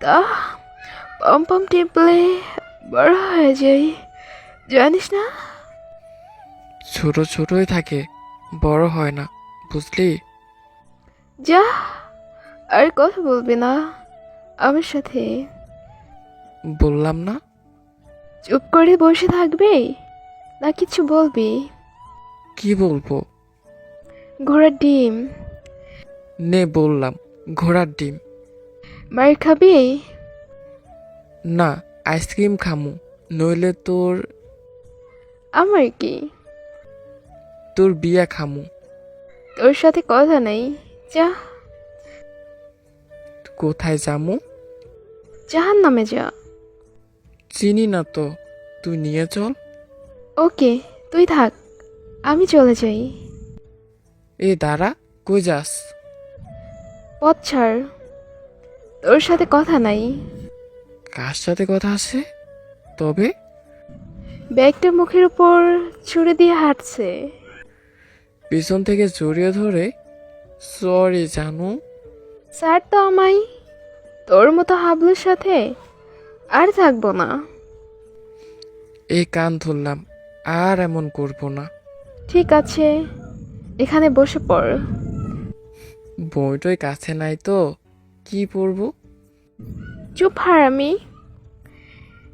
তা পম পম টিপলে বড় হয়ে যাই। জানিস না? ছোট ছোটই থাকে বড় হয় না বুঝলি? যা আর কথা বলবি না আমার সাথে। বললাম না। চুপ করে বসে থাকবে না কিছু বলবি? কি বলব? ঘোড়ার ডিম। নে বললাম ঘোড়ার ডিম। মার খাবি? না আইসক্রিম খামু নইলে তোর আমার কি? তোর বিয়া খামু। তোর সাথে কথা নেই যা। কোথায় যামু? জাহান নামে যা। চিনি না তো তুই নিয়ে চল। ওকে তুই থাক আমি চলে যাই। এ দাঁড়া কই যাস? পথ ছাড়। তোর সাথে কথা নাই। কার সাথে কথা আছে? তবে? ব্যাগটা মুখের উপর ছুড়ে দিয়ে হাঁটছে। পিছন থেকে জড়িয়ে ধরে সরি জানু। স্যার তো আমায় তোর মতো হাবলুর সাথে আর থাকব না। এই কান ধরলাম আর এমন করব না। ঠিক আছে এখানে বসে পড়। বইটই কাছে নাই তো কি পড়ব? চুপ হার আমি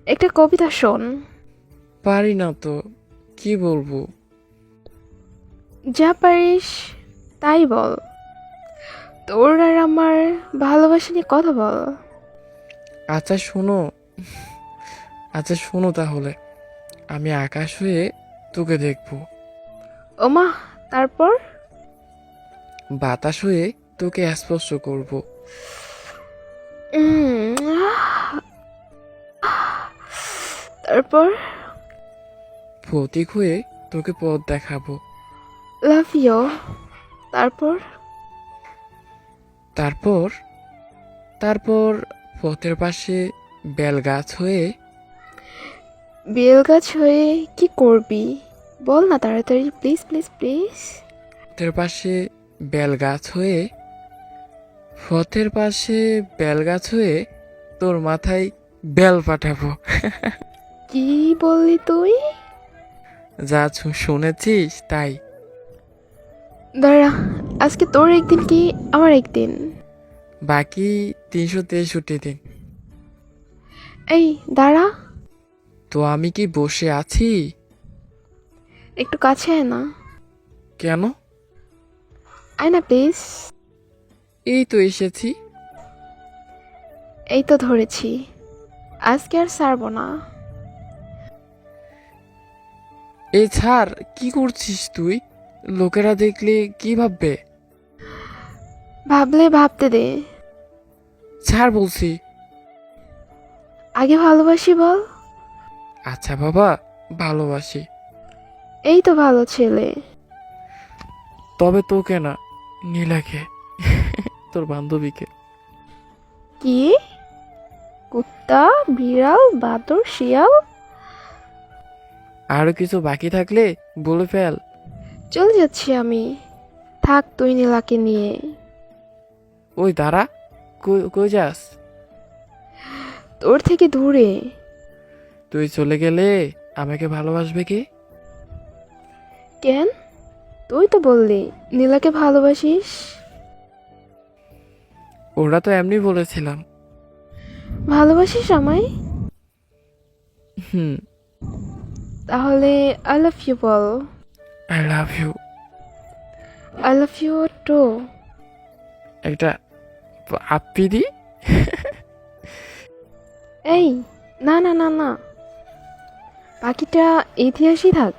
একটা কবিতা শোন। পারি না তো কি বলব? যা পারিস তাই বল। তোর আর আমার ভালোবাসা নিয়ে কথা বল। আচ্ছা শোনো। আচ্ছা শোনো তাহলে। আমি আকাশ হয়ে তোকে দেখব। ওমা তারপর? বাতাস হয়ে তোকে স্পর্শ করব। তারপর? প্রতীক হয়ে তোকে পথ দেখাবো। লাভ ইউ তারপর? তারপর? তারপর পথের পাশে বেল গাছ হয়ে বেল গাছ হয়ে কি করবি? বল না তাড়াতাড়ি প্লিজ প্লিজ প্লিজ পথের পাশে বেল গাছ হয়ে পথের পাশে বেল গাছ হয়ে তোর মাথায় বেল পাঠাবো। কি বললি তুই? যা শুনেছিস তাই। দাঁড়া আজকে তোর একদিন কি আমার একদিন? বাকি তিনশো তেষট্টি দিন। এই দাঁড়া। তো আমি কি বসে আছি? একটু কাছে আয় না। কেন? আয় না প্লিজ। এই তো এসেছি। এই তো ধরেছি। আজকে আর ছাড়বো না। এ ছাড় কি করছিস তুই? লোকেরা দেখলে কি ভাববে? ভাবলে ভাবতে দে। ছাড় বলছি। আগে ভালোবাসি বল। আচ্ছা বাবা ভালোবাসি। এই তো ভালো ছেলে। তবে তোকে না নীলাকে। তোর বান্ধবীকে। কি? কুত্তা বিড়াল বাদর শিয়াল? আরও কিছু বাকি থাকলে বলে ফেল। চলে যাচ্ছি আমি। থাক তুই নীলাকে নিয়ে। ওই দাঁড়া কই কই যাস? তোর থেকে দূরে। তুই চলে গেলে আমাকে ভালোবাসবে কে? কেন? তুই তো বললি নীলাকে ভালোবাসিস। ওরা তো এমনি বলেছিলাম। ভালোবাসিস আমায়? হুম। তাহলে I love you ball. I love you I love you too একটা আপ্পি দি? এই না না না না। বাকিটা ইতিহাসই থাক।